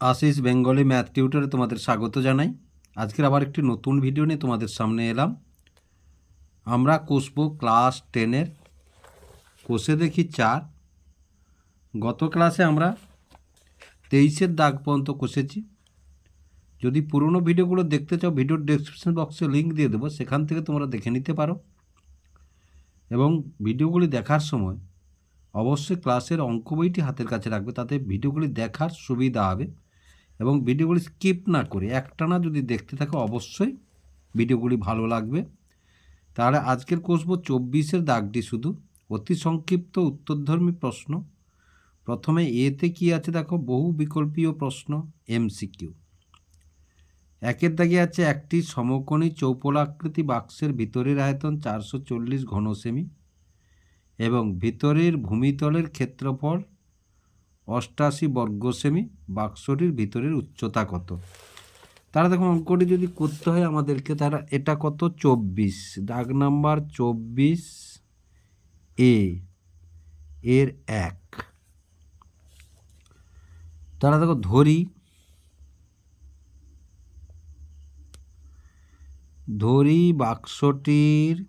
Ashis Bengali math টিউটারে তোমাদের স্বাগত জানাই। আজকের আবার একটি নতুন ভিডিও নিয়ে তোমাদের সামনে এলাম। আমরা কষবো ক্লাস টেনের। কোষে দেখি চার। গত ক্লাসে আমরা তেইশের দাগ পর্যন্ত কষেছি। যদি পুরনো ভিডিওগুলো দেখতে চাও, ভিডিওর ডেসক্রিপশন বক্সে লিঙ্ক দিয়ে দেবো। সেখান থেকে তোমরা দেখে নিতে পারো। এবং ভিডিওগুলি দেখার সময় অবশ্যই ক্লাসের অঙ্ক বইটি হাতের কাছে রাখবে। তাতে ভিডিওগুলি দেখার সুবিধা হবে। এবং ভিডিওগুলি স্কিপ না করে একটানা যদি দেখতে থাকো অবশ্যই ভিডিওগুলি ভালো লাগবে। তাহলে আজকের কষব চব্বিশের দাগটি শুধু। অতি সংক্ষিপ্ত উত্তরধর্মী প্রশ্ন। প্রথমে এতে কি আছে দেখো? বহু বিকল্পীয় প্রশ্ন, এমসিকিউ। একের দাগে আছে একটি সমকোণী চৌপলাকৃতি বাক্সের ভিতরের আয়তন চারশো চল্লিশ ঘন সেমি এবং ভিতরের ভূমিতলের ক্ষেত্রফল অষ্টাশি বর্গ সেমি বাক্সটির ভিতরের উচ্চতা কত? তারা দেখো অঙ্কটি যদি করতে হয় আমাদেরকে, তারা এটা কত? চব্বিশ। দাগ নাম্বার চব্বিশ এ। এর এক। তারা দেখো, ধরি। ধরি বাক্সটির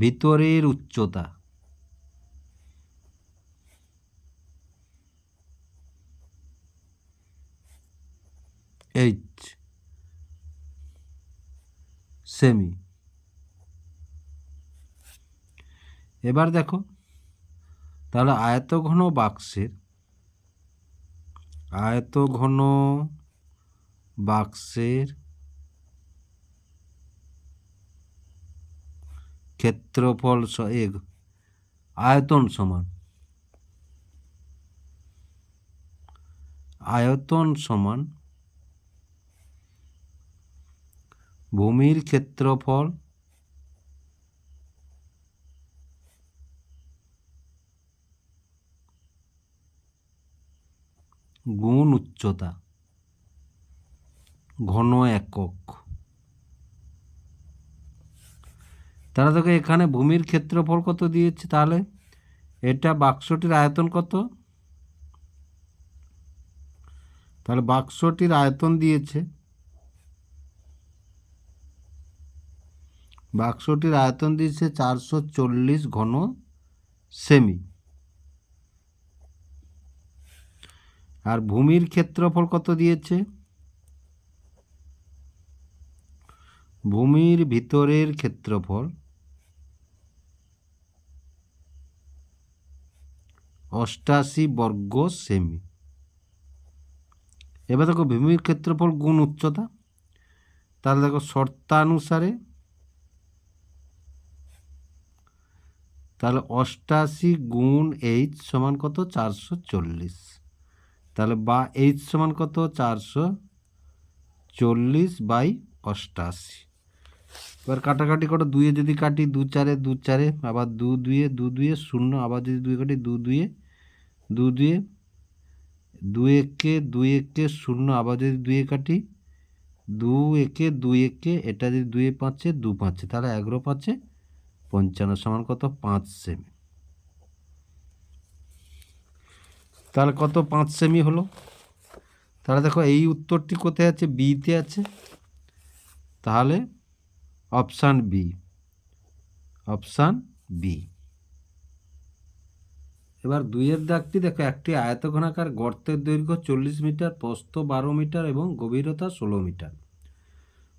ভিতরের উচ্চতা। এইচ সেমি এবার দেখো তাহলে আয়তঘন বাক্সের আয়তঘন বাক্সের ক্ষেত্রফল স- এ আয়তন সমান। আয়তন সমান ভূমির ক্ষেত্রফল গুণ উচ্চতা ঘন একক। তারা তোকে এখানে ভূমির ক্ষেত্রফল কত দিয়েছে তাহলে? এটা বাক্সটির আয়তন কত? তাহলে বাক্সটির আয়তন দিয়েছে। বাক্সটির আয়তন দিয়েছে চারশো চল্লিশ ঘন সেমি। আর ভূমির ক্ষেত্রফল কত দিয়েছে? ভূমির ভিতরের ক্ষেত্রফল অষ্টাশি বর্গ সেমি। এবার দেখো ভূমির ক্ষেত্রফল গুণ উচ্চতা। তাহলে দেখো শর্তানুসারে তাহলে অষ্টাশি গুণ এইচ সমান কত? চারশো চল্লিশ। তাহলে বা এইচ সমান কত? চারশো চল্লিশ বাই অষ্টাশি। এবার কাটাকাটি করো দুয়ে যদি কাটি দু চারে দু চারে আবার দু দুয়ে দু দুয়ে শূন্য, আবার যদি দুয়ে কাটি, দু দুয়ে দু দুয়ে দু একে দুই একে শূন্য, আবার যদি দুয়ে কাটি দু একে দুই একে এটা যদি দুয়ে পাঁচে, দু পাঁচে, তাহলে এগারো পাঁচে, পঞ্চান্ন সমান কত? পাঁচ সেমি। তাহলে কত? পাঁচ সেমি হলো। তাহলে দেখো, এই উত্তরটি কোথায় আছে? বিতে আছে। তাহলে অপশান বি অপশান বি। এবার দুইয়ের দাগটি দেখো, একটি আয়তঘনাকার গর্তের দৈর্ঘ্য চল্লিশ মিটার, প্রস্থ বারো মিটার এবং গভীরতা ষোলো মিটার।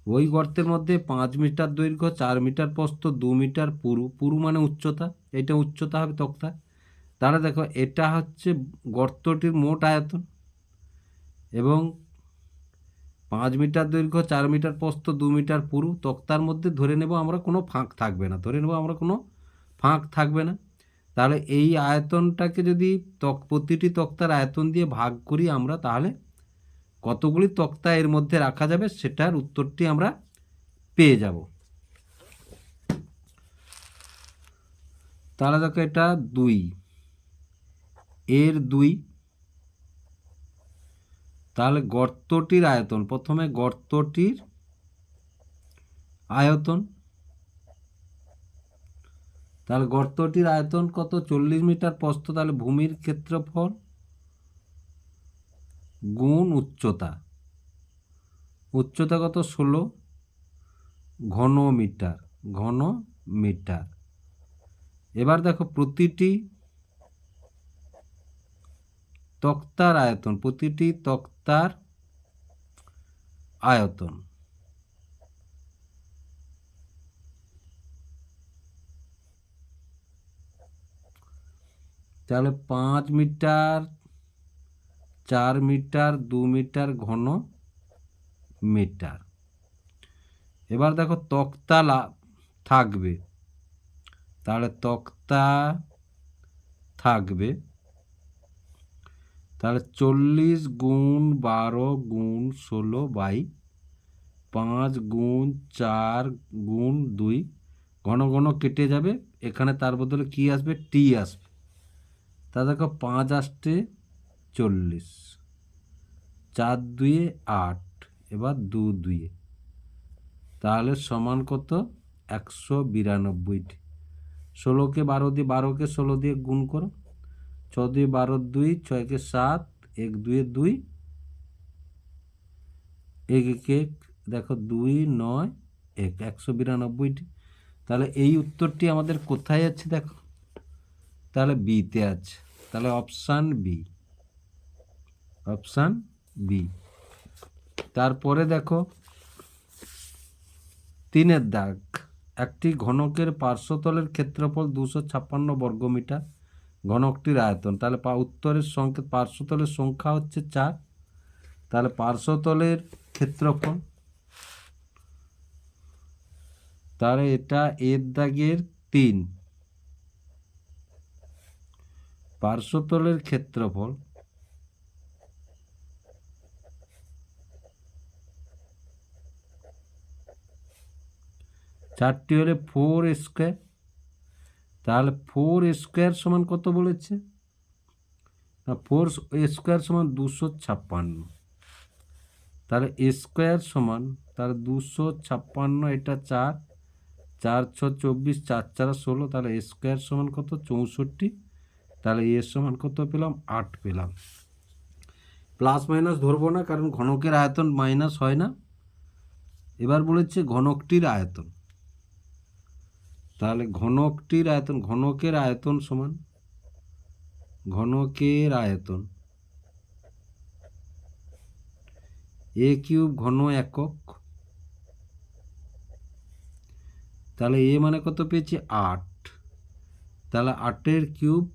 ওই গর্তের মধ্যে পাঁচ মিটার দৈর্ঘ্য, চার মিটার প্রস্থ, দু মিটার পুরু পুরু মানে উচ্চতা, এটা উচ্চতা হবে তক্তা। তাহলে দেখো, এটা হচ্ছে গর্তটির মোট আয়তন এবং পাঁচ মিটার দৈর্ঘ্য, চার মিটার প্রস্থ, দু মিটার পুরু, তক্তার মধ্যে ধরে নেব আমরা কোনো ফাঁক থাকবে না, ধরে নেব আমরা কোনো ফাঁক থাকবে না। তাহলে এই আয়তনটাকে যদি তক প্রতিটি তক্তার আয়তন দিয়ে ভাগ করি আমরা, তাহলে কতগুলি তক্তা এর মধ্যে রাখা যাবে সেটার উত্তরটি আমরা পেয়ে যাব। তাহলে দেখো এটা দুই, এর দুই। তাহলে গর্তটির আয়তন, প্রথমে গর্তটির আয়তন তাহলে গর্তটির আয়তন কত? চল্লিশ মিটার প্রস্থ, তাহলে ভূমির ক্ষেত্রফল গুণ উচ্চতা। উচ্চতা কত? ষোলো ঘন মিটার ঘন মিটার। এবার দেখো প্রতিটি তক্তার আয়তন, প্রতিটি তক্তার আয়তন। তাহলে পাঁচ মিটার, চার মিটার, দু মিটার ঘন মিটার। এবার দেখো তক্তা থাকবে। তাহলে তক্তা থাকবে। তাহলে চল্লিশ গুণ বারো গুণ ষোলো বাই পাঁচ গুণ চার গুণ দুই, ঘন ঘন কেটে যাবে। এখানে তার বদলে কি আসবে? টি আসবে। তা দেখো পাঁচ আসতে চল্লিশ। চার দুয়ে আট, এবার দু দুয়ে। তাহলে সমান কত? একশো বিরানব্বইটি। ষোলোকে বারো দিয়ে বারোকে ষোলো দিয়ে গুণ করো। ছ দুই বারো দুই, ছয়কে সাত, এক দুয়ে দুই। এক এক এক, দেখো দুই, নয়, এক, একশো বিরানব্বইটি। তাহলে এই উত্তরটি আমাদের কোথায় আছে দেখো? তাহলে বিতে আছে। তাহলে অপশান বি। Option B. তারপরে দেখো, তিনের দাগ। একটি ঘনকের পার্শ্বতলের ক্ষেত্রফল দুশো ছাপ্পান্ন বর্গমিটার ঘনকটির আয়তন। তাহলে উত্তরের সংকেত পার্শ্বতলের সংখ্যা হচ্ছে চার। তাহলে পার্শ্বতলের ক্ষেত্রফল, তাহলে এটা এর দাগের তিন। পার্শ্বতলের ক্ষেত্রফল চারটি হলে ফোর স্কোয়ার। তাহলে ফোর স্কোয়ার সমান কত বলেছে? না, ফোর স্কোয়ার সমান দুশো ছাপ্পান্ন। তাহলে স্কোয়ার সমান, তাহলে দুশো ছাপ্পান্ন, এটা চার। চার ছ চব্বিশ, চার চার ষোলো, তাহলে স্কোয়ার সমান কত? চৌষট্টি। তাহলে এর সমান কত পেলাম? আট পেলাম। প্লাস মাইনাস ধরবো না, কারণ ঘনকের আয়তন মাইনাস হয় না। এবার বলেছে ঘনকটির আয়তন। তাহলে ঘনকটির আয়তন, ঘনকের আয়তন সমান ঘনকের আয়তন। এ কিউব ঘন একক। তাহলে এ মানে কত পেয়েছি? আট। তাহলে আটের কিউব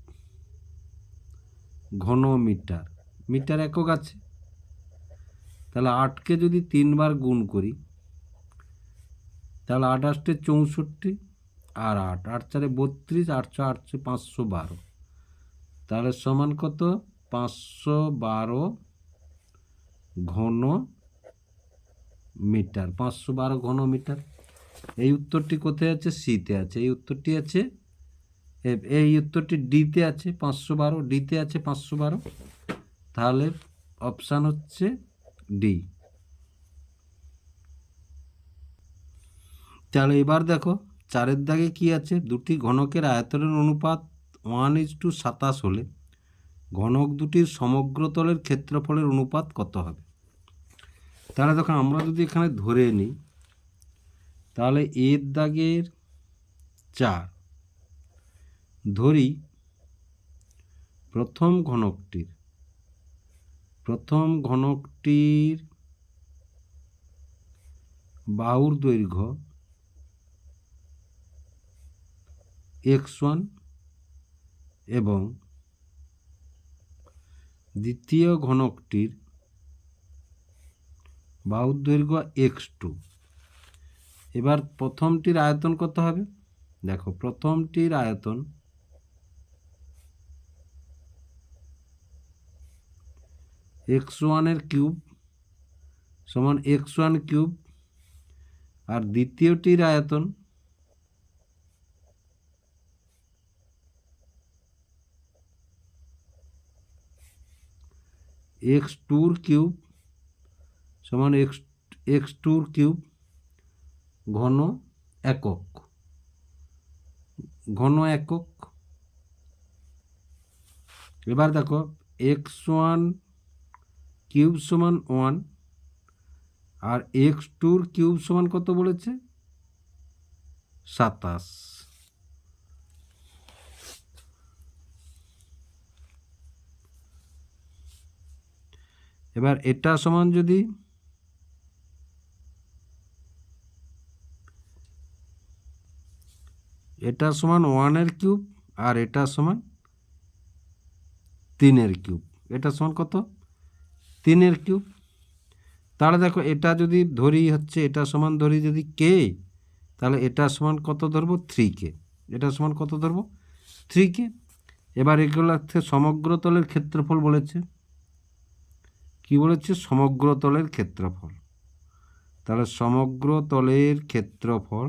ঘন মিটার। মিটার একক আছে। তাহলে আটকে যদি তিনবার গুণ করি, তাহলে আট আটটে চৌষট্টি আর আট। আট চারে বত্রিশ আটশো আটশো পাঁচশো বারো। তাহলে সমান কত? পাঁচশো বারো ঘন মিটার। পাঁচশো বারো ঘন মিটার। এই উত্তরটি কোথায় আছে? সিতে আছে। এই উত্তরটি আছে এই উত্তরটি ডিতে আছে, পাঁচশো বারো ডিতে আছে পাঁচশো বারো। তাহলে অপশান হচ্ছে ডি তাহলে এবার দেখো, চারের দাগে কি আছে? দুটি ঘনকের আয়তনের অনুপাত ওয়ান ইজ টু সাতাশ হলে ঘনক দুটির সমগ্র তলের ক্ষেত্রফলের অনুপাত কত হবে? তাহলে দেখো, আমরা যদি এখানে ধরে নিই, তাহলে এর দাগের চার ধরি প্রথম ঘনকটির প্রথম ঘনকটির বাহুর দৈর্ঘ্য এক্স ওয়ান এবং দ্বিতীয় ঘনকটির বাহুর দৈর্ঘ্য এক্স টু। এবার প্রথমটির আয়তন কত হবে? দেখো, প্রথমটির আয়তন এক্স ওয়ানের কিউব সমান এক্স ওয়ান কিউব আর দ্বিতীয়টির আয়তন এক্স টুর কিউব সমান এক্স এক্স টুর কিউব ঘন একক ঘন একক। এবার দেখো, এক্স ওয়ান কিউব সমান ওয়ান আর এক্স টুর কিউব সমান কত বলেছে? সাতাশ। এবার এটা সমান যদি এটা সমান ওয়ানের কিউব আর এটা সমান তিনের কিউব। এটা সমান কত? তিনের কিউব। তাহলে দেখো, এটা যদি ধরি হচ্ছে, এটা সমান ধরি যদি কে, তাহলে এটা সমান কত ধরবো? থ্রি কে এটা সমান কত ধরবো? থ্রি কে এবার এগুলো সমগ্র তলের ক্ষেত্রফল বলেছে। কি বলেছে? সমগ্র তলের ক্ষেত্রফল। তাহলে সমগ্র তলের ক্ষেত্রফল,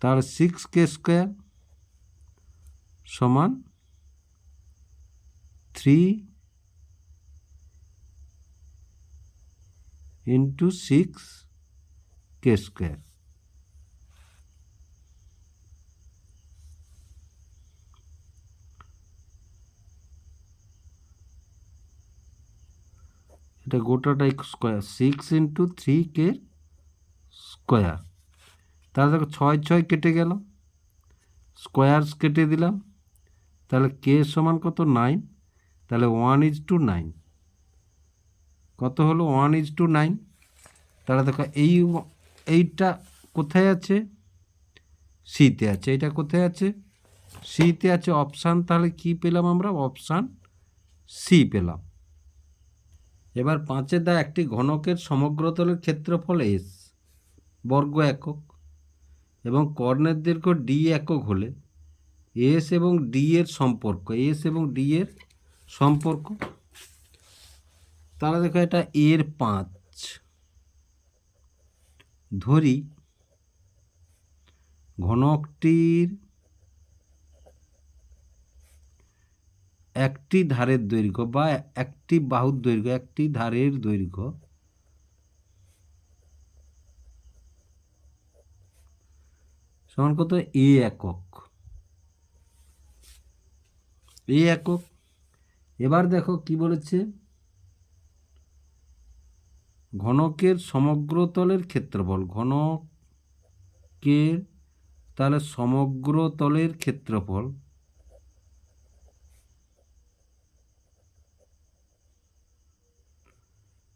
তাহলে সিক্স কে স্কোয়ার সমান three into six K square এটা গোটাটাই square six into three K square তাহলে দেখো ছয় ছয় কেটে গেল। স্কোয়ার কেটে দিলাম। তাহলে কে সমান কত? নাইন তাহলে ওয়ান ইজ টু নাইন কত হলো ওয়ান ইজ টু নাইন তাহলে দেখো এই এইটা কোথায় আছে? সিতে আছে। এটা কোথায় আছে? সিতে আছে অপশান তাহলে কি পেলাম আমরা? অপশান সি পেলাম। এবার পাঁচের দা একটি ঘনকের সমগ্রতলের ক্ষেত্রফল এস বর্গ একক, এবং কর্ণের দীর্ঘ ডি একক হলে এস এবং ডি এর সম্পর্ক এস এবং ডি এর সম্পর্ক। তাহলে দেখো এটা এর পাঁচ। ধরি, ঘনকটির একটি ধারের দৈর্ঘ্য বা একটি বাহুর দৈর্ঘ্য, একটি ধারের দৈর্ঘ্য সমান কত? এ একক। এ একক এবার দেখো কি বলেছে? ঘনকের সমগ্র তলের ক্ষেত্রফল, ঘনকের তাহলে সমগ্র তলের ক্ষেত্রফল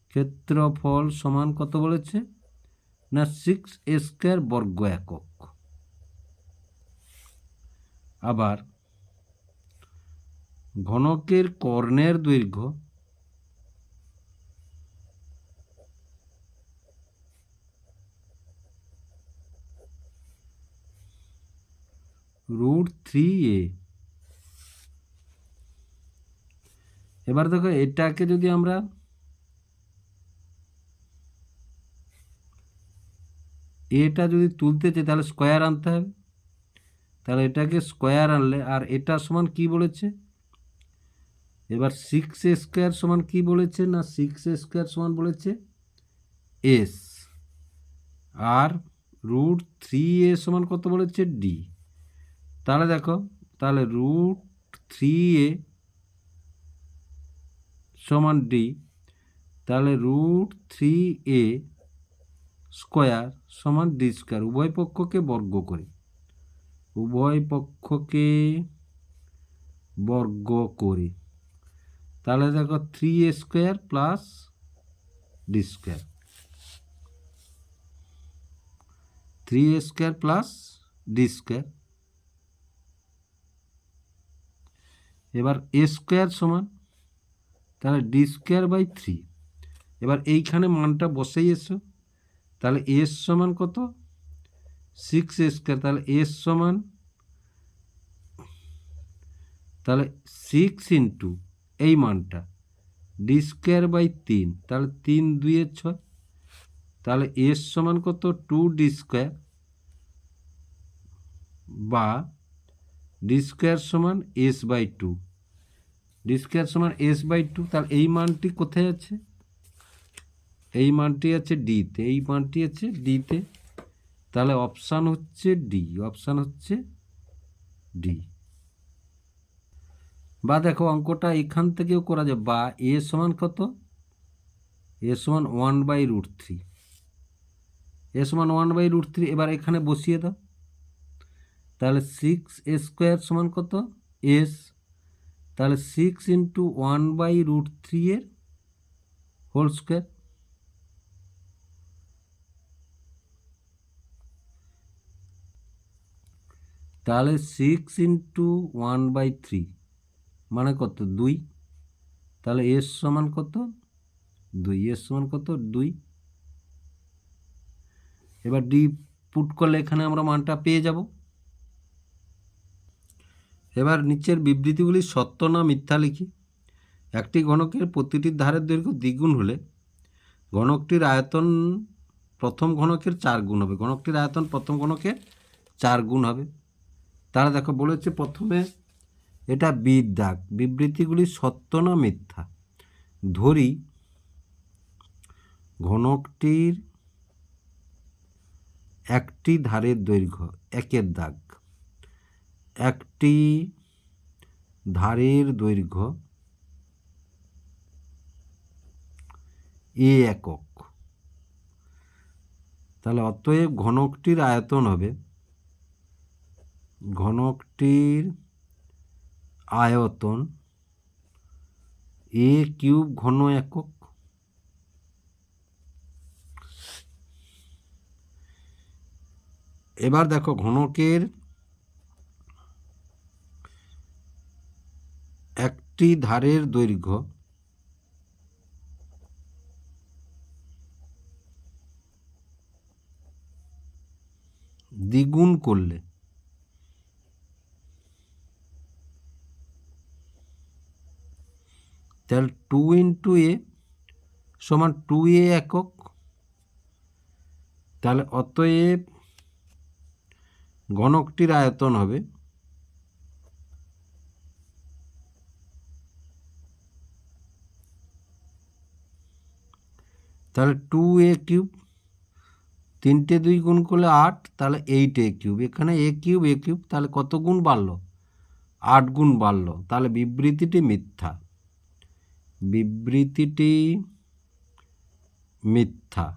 ক্ষেত্রফল সমান কত বলেছে? না সিক্স স্কোয়ার বর্গ একক। আবার ঘনকের কর্ণের দৈর্ঘ্য রুট থ্রি এ। এবার দেখো, এটাকে যদি আমরা এটা যদি তুলতে চাই, তাহলে স্কোয়ার আনতে হবে। তাহলে এটাকে স্কোয়ার আনলে, আর এটা সমান কি বলেছে? এবার সিক্স স্কোয়ার সমান কি বলেছে না সিক্স স্কোয়ার সমান বলেছে? এস আর রুট থ্রি এ সমান কত বলেছে? ডি তাহলে দেখো, তাহলে রুট থ্রি এ সমান ডি তাহলে রুট থ্রি এ স্কোয়ার সমান ডি স্কোয়ার উভয় পক্ষকে বর্গ করি। উভয় পক্ষকে বর্গ করি। তাহলে দেখো three A square plus D square three A square plus D square এবার এ স্কোয়ার সমান, তাহলে ডি স্কোয়ার বাই থ্রি এবার এইখানে মানটা বসেই এসো। তাহলে এস সমান কত? সিক্স এ স্কোয়ার তাহলে এস সমান, তাহলে সিক্স ইন্টু এই মানটা। ডি স্কোয়ার বাই তিন, তাহলে তিন দুইয়ে ছয়। তাহলে এস সমান কত? টু ডি স্কোয়ার বা ডি স্কোয়ার সমান S by two D square সমান এস বাই টু তাহলে এই মানটি কোথায় আছে? এই মানটি আছে ডিতে এই মানটি আছে ডিতে তাহলে অপশান হচ্ছে ডি অপশান হচ্ছে ডি বা দেখো অঙ্কটা এখান থেকেও করা যায়, বা এ সমান কত? এ সমান one by root three A সমান ওয়ান বাই রুট থ্রি এবার এখানে বসিয়ে দাও। তাহলে সিক্স এ স্কোয়ার সমান কত? এস তাহলে six into one by root three এর হোল স্কোয়ার তাহলে six into one by three মানে কত? দুই। তাহলে এস সমান কত? দুই। এস সমান কত? দুই। এবার ডি পুট করলে এখানে আমরা মানটা পেয়ে যাব। এবার নিচের বিবৃতিগুলি সত্য না মিথ্যা লিখি। একটি ঘনকের প্রতিটি ধারের দৈর্ঘ্য দ্বিগুণ হলে ঘনকটির আয়তন প্রথম ঘনকের চার গুণ হবে। ঘনকটির আয়তন প্রথম ঘনকের চার গুণ হবে। তারা দেখো বলেছে প্রথমে এটা বিদ দাগ বিবৃতিগুলি সত্য না মিথ্যা? ধরি, ঘনকটির একটি ধারের দৈর্ঘ্য, একের দাগ। একটি ধারের দৈর্ঘ্য এ একক। তাহলে অতএব ঘনকটির আয়তন হবে, ঘনকটির আয়তন এ কিউব ঘন একক। এবার দেখো ঘনকের একটি ধারের দৈর্ঘ্য দ্বিগুণ করলে তাহলে টু ইন্টু এ সমান টু এ একক, তাহলে অতএব গণকটির আয়তন হবে তাহলে টু এ কিউব তিনটে দুই গুণ করলে আট, তাহলে এইট এ কিউব এখানে এ কিউব এ কিউব তাহলে কত গুণ বাড়লো? আট গুণ বাড়লো, তাহলে বিবৃতিটি মিথ্যা। বিবৃতিটি মিথ্যা।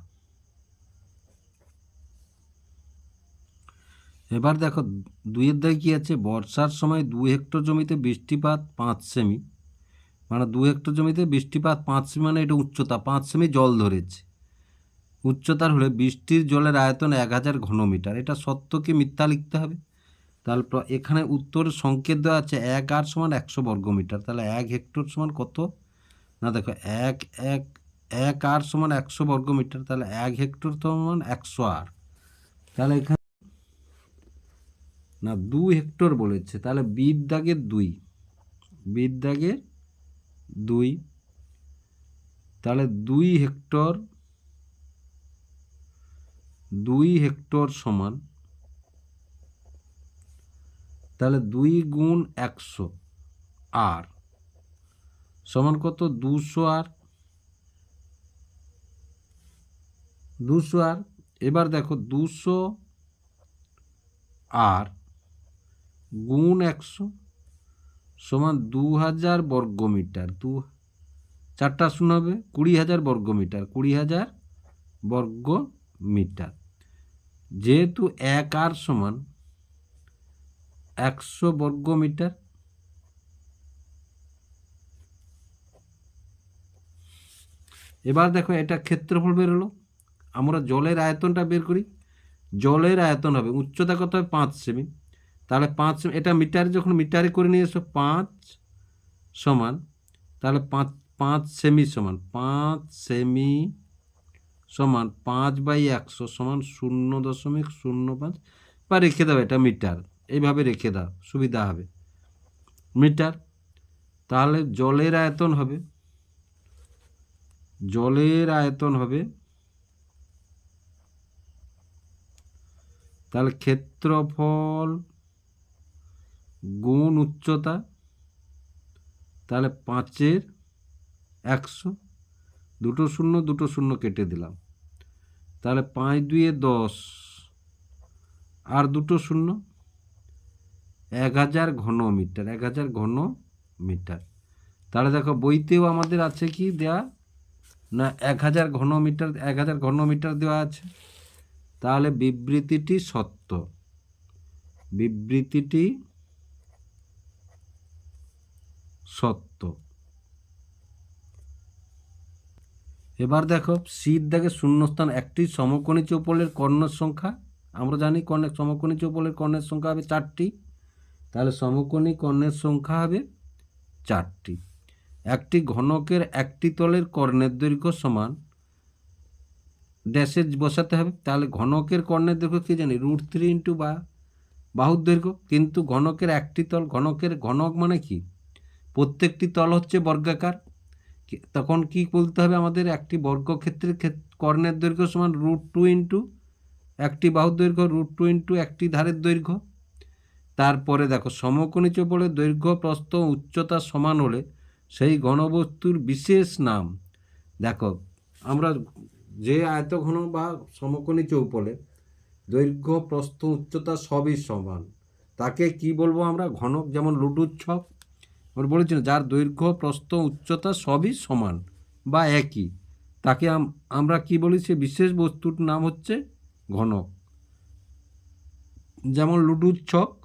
এবার দেখো, দুইয়ের দায় কী আছে? বর্ষার সময় দু হেক্টর জমিতে বৃষ্টিপাত পাঁচ সেমি। মানে দু হেক্টর জমিতে বৃষ্টিপাত পাঁচ সেমি মানে এটা উচ্চতা। পাঁচ সেমি জল ধরেছে। উচ্চতার হলে বৃষ্টির জলের আয়তন এক হাজার ঘনমিটার। এটা সত্য কি মিথ্যা লিখতে হবে। তাহলে এখানে উত্তরের সংকেত দেওয়া আছে এক আর সমান একশো বর্গমিটার। তাহলে এক হেক্টর সমান কত? না, দেখো, এক এক এক আর সমান একশো বর্গমিটার, তাহলে এক হেক্টর তো সমান একশো আর। তাহলে এখানে না, দু হেক্টর বলেছে, তাহলে বিদ দাগের দুই বিদ দাগের দুই, তাহলে দুই হেক্টর দুই হেক্টর সমান, তাহলে দুই গুণ একশো আর। সমান কত? দুশো আর। দুশো আর। এবার দেখো, দুশো আর গুণ একশো সমান দু হাজার বর্গমিটার। দু, চারটা শূন্য হবে কুড়ি হাজার বর্গমিটার কুড়ি হাজার বর্গ মিটার যেহেতু এক আর সমান একশো বর্গ এবার দেখো এটা ক্ষেত্রফল বের হলো। আমরা জলের আয়তনটা বের করি। জলের আয়তন হবে, উচ্চতা কত হবে পাঁচ সেমি। তাহলে পাঁচ সেমি, এটা মিটারে যখন মিটারে করে নিয়ে এসো, পাঁচ সমান, তাহলে পাঁচ পাঁচ সেমি সমান, পাঁচ সেমি সমান পাঁচ বাই একশো সমান শূন্য দশমিক শূন্য পাঁচ। বা রেখে দাও এটা মিটার, এইভাবে রেখে দাও, সুবিধা হবে। মিটার, তাহলে জলের আয়তন হবে জলের আয়তন হবে, তাহলে ক্ষেত্রফল গুণ উচ্চতা, তাহলে পাঁচের একশো, দুটো শূন্য দুটো শূন্য কেটে দিলাম। তাহলে পাঁচ দুয়ে দশ, আর দুটো শূন্য, এক হাজার ঘন মিটার এক হাজার ঘন মিটার তাহলে দেখো বইতেও আমাদের আছে কি দেয়া? না, এক হাজার ঘন মিটার এক হাজার ঘন মিটার দেওয়া আছে। তাহলে বিবৃতিটি সত্য। বিবৃতিটি সত্য। এবার দেখো, শীত দেখে শূন্যস্থান একটি সমকোণী চৌপলের কর্ণের সংখ্যা। আমরা জানি কর্ণের সমকোণী চৌপলের কর্ণের সংখ্যা হবে চারটি। তাহলে সমকোণী কর্ণের সংখ্যা হবে চারটি। একটি ঘনকের একটি তলের কর্ণের দৈর্ঘ্য সমান। ড্যাশে বসাতে হবে। তাহলে ঘনকের কর্ণের দৈর্ঘ্য কী জানি? রুট থ্রি ইন্টু বা, বাহুর দৈর্ঘ্য। কিন্তু ঘনকের একটি তল, ঘনকের ঘনক মানে কি? প্রত্যেকটি তল হচ্ছে বর্গাকার। তখন কি বলতে হবে আমাদের? একটি বর্গক্ষেত্রের ক্ষেত- কর্ণের দৈর্ঘ্য সমান রুট টু ইন্টু একটি বাহুর দৈর্ঘ্য, রুট টু ইন্টু একটি ধারের দৈর্ঘ্য। তারপরে দেখো, সমকোণী চৌপলের দৈর্ঘ্য প্রস্থ উচ্চতা সমান হলে সেই ঘনবস্তুর বিশেষ নাম। দেখো, আমরা যে আয়তঘন বা সমকোণী চৌপলে দৈর্ঘ্য, প্রস্থ, উচ্চতা সবই সমান। তাকে কি বলব আমরা? ঘনক যেমন লুডুর ছক বলেছি বলেছিল যার দৈর্ঘ্য, প্রস্থ, উচ্চতা সবই সমান বা একই। তাকে আমরা কি বলি? সে বিশেষ বস্তুর নাম হচ্ছে ঘনক। যেমন লুডুর ছক